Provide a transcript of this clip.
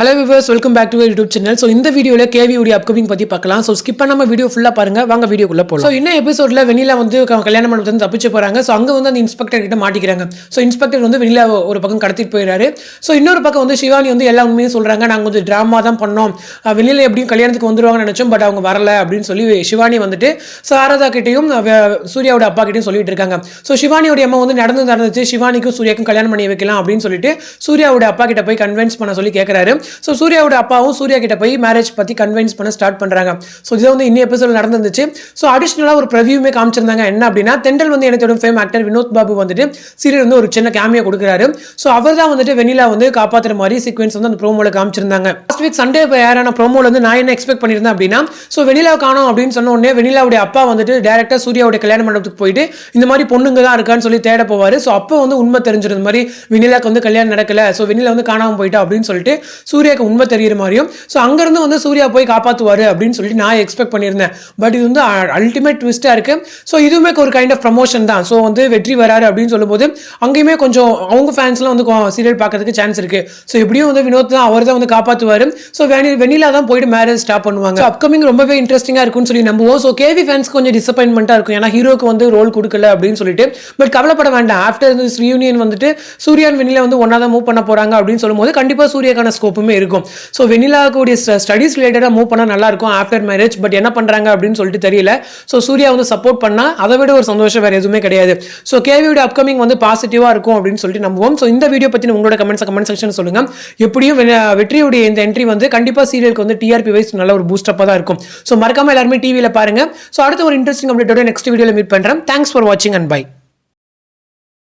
Hello viewers welcome back to YouTube channel so இந்த வீடியோவில் கேவியோடைய upcoming பற்றி பார்க்கலாம். ஸோ ஸ்கிப் பண்ணாமல் வீடியோ ஃபுல்லாக பாருங்கள் வாங்க வீடியோக்குள்ள போகலாம் ஸோ இன்னும் எபிசோடில் வெண்ணிலா வந்து கல்யாணம் கல்யாண வந்து இருந்து தப்பிச்சு போகிறாங்க ஸோ அங்கே வந்து அந்த இன்ஸ்பெக்டர் கிட்ட மாட்டிக்கிறாங்க. ஸோ இன்ஸ்பெக்டர் வந்து வெண்ணிலா ஒரு பக்கம் கடத்திட்டு போயிடுறாரு ஸோ இன்னொரு பக்கம் வந்து சிவானி வந்து எல்லா உண்மையும் சொல்கிறாங்க நாங்கள் வந்து ட்ராமா தான் பண்ணோம். வெளியில் எப்படியும் கல்யாணத்துக்கு வந்துருவாங்கன்னு நினச்சோம். பட் அவங்க வரல அப்படின்னு சொல்லி சிவானி வந்துட்டு சாரதா கிட்டையும் சூர்யாவோட அப்பா கிட்டையும் சொல்லிட்டு இருக்காங்க. ஸோ சிவானியோட அம்மா வந்து நடந்து நடந்துச்சு. சிவானிக்கும் சூர்யாக்கும் கல்யாணம் பண்ணி வைக்கலாம் அப்படின்னு சொல்லிட்டு சூர்யாவோட அப்பா கிட்ட போய் கன்வின்ஸ் பண்ண சொல்லி கேட்குறாரு ஸோ சூர்யாவோட அப்பாவும் சூர்யா கிட்ட போய் மேரேஜ் பற்றி கன்வின்ஸ் பண்ண ஸ்டார்ட் பண்ணுறாங்க ஸோ இதை வந்து இன்னும் எபிசோட் நடந்துருந்துச்சு. ஸோ அடிஷ்னலாக ஒரு ப்ரிவியூமே காமிச்சிருந்தாங்க. என்ன அப்படின்னா தெண்டல் வந்து எனத்தோட ஃபேம் ஆக்டர் வினோத் பாபு வந்துட்டு சீரியல் வந்து ஒரு சின்ன கேமியா கொடுக்குறாரு. ஸோ அவர் தான் வந்துட்டு வெண்ணிலா வந்து காப்பாற்றுற மாதிரி சீக்வன்ஸ் வந்து அந்த ப்ரோமோவில் காமிச்சிருந்தாங்க. லாஸ்ட் வீக் சண்டே யாரான ப்ரோமோல வந்து நான் என்ன எக்ஸ்பெக்ட் பண்ணியிருந்தேன் அப்படின்னா ஸோ வெண்ணிலா காணோம் அப்படின்னு சொன்ன உடனே வெண்ணிலாவுடைய அப்பா வந்துட்டு டேரக்டாக சூர்யாவுடைய கல்யாண மண்டபத்துக்கு போயிட்டு இந்த மாதிரி பொண்ணுங்க தான் இருக்கான்னு சொல்லி தேட போவார். ஸோ அப்போ வந்து உண்மை தெரிஞ்சிருந்த மாதிரி வெனிலாக்கு வந்து கல்யாணம் நடக்கல. ஸோ வெண்ணிலா வந்து காணாமல் போயிட்டா அப்படின்னு சொல்லிட்டு சூர்யாவுக்கு உண்மை தெரியுற மாதிரியும் ஸோ அங்கேருந்து வந்து சூர்யா போய் காப்பாற்றுவார் அப்படின்னு சொல்லிட்டு நான் எக்ஸ்பெக்ட் பண்ணியிருந்தேன். பட் இது வந்து அல்டிமேட் ட்விஸ்ட்டாக இருக்குது ஸோ இதுவுமே ஒரு கைண்ட் ஆஃப் ப்ரமோஷன் தான். ஸோ வந்து வெற்றி வராரு அப்படின்னு சொல்லும்போது அங்கேயுமே கொஞ்சம் அவங்க ஃபேன்ஸ்லாம் வந்து சீரியல் பார்க்கறதுக்கு சான்ஸ் இருக்குது ஸோ எப்படியும் வந்து வினோத் தான் அவர் தான் வந்து காப்பாற்றுவார் ஸோ வெனி வெண்ணிலா தான் போயிட்டு மேரேஜ் ஸ்டாப் பண்ணுவாங்க. அப்கமிங் ரொம்பவே இன்ட்ரெஸ்டிங்காக இருக்கும்னு சொல்லி நம்புவோம். ஸோ கேவி ஃபேன்ஸ் கொஞ்சம் டிசப்பாயின்மெண்ட்டாக இருக்கும். ஏன்னா ஹீரோக்கு வந்து ரோல் கொடுக்கல அப்படின்னு சொல்லிட்டு. பட் கவலைப்பட வேண்டாம். ஆஃப்டர் இந்த ரியூனியன் வந்துட்டு சூர்யான் வெண்ணிலா வந்து ஒன்றா தான் மூவ் பண்ண போகிறாங்க அப்படின்னு சொல்லும்போது கண்டிப்பாக சூர்யாக்கான ஸ்கோப்புமே இருக்கும். ஸோ வெண்ணிலாவுடைய ஸ்டடீஸ் ரிலேட்டடாக மூவ் பண்ணால் நல்லா இருக்கும் ஆஃப்டர் மேரேஜ் பட் என்ன பண்ணுறாங்க அப்படின்னு சொல்லிட்டு தெரியல. ஸோ சூர்யா வந்து சப்போர்ட் பண்ணால் அதை விட ஒரு சந்தோஷம் வேறு எதுவுமே கிடையாது. ஸோ கேவியோட அப்கமிங் வந்து பாசிட்டிவாக இருக்கும் அப்படின்னு சொல்லிட்டு நம்புவோம். ஸோ இந்த வீடியோ பற்றி உங்களோட கமெண்ட்ஸ் கமெண்ட் செக்ஷன் சொல்லுங்கள் எப்படியும் வெற்றியுடைய இந்த என்ட்ரி வந்து கண்டிப்பாக சீரியலுக்கு வந்து டிஆர்பி வைஸ் நல்ல ஒரு பூஸ்டப்பாக தான் இருக்கும். ஸோ மறக்காம எல்லாருமே டிவியில் பாருங்க. ஸோ அடுத்த ஒரு இன்ட்ரெஸ்டிங் அப்டேட்டோட நெக்ஸ்ட் வீடியோவில் மீட் பண்ணுறேன் தேங்க்ஸ் ஃபார் வாட்சிங் அண்ட் பை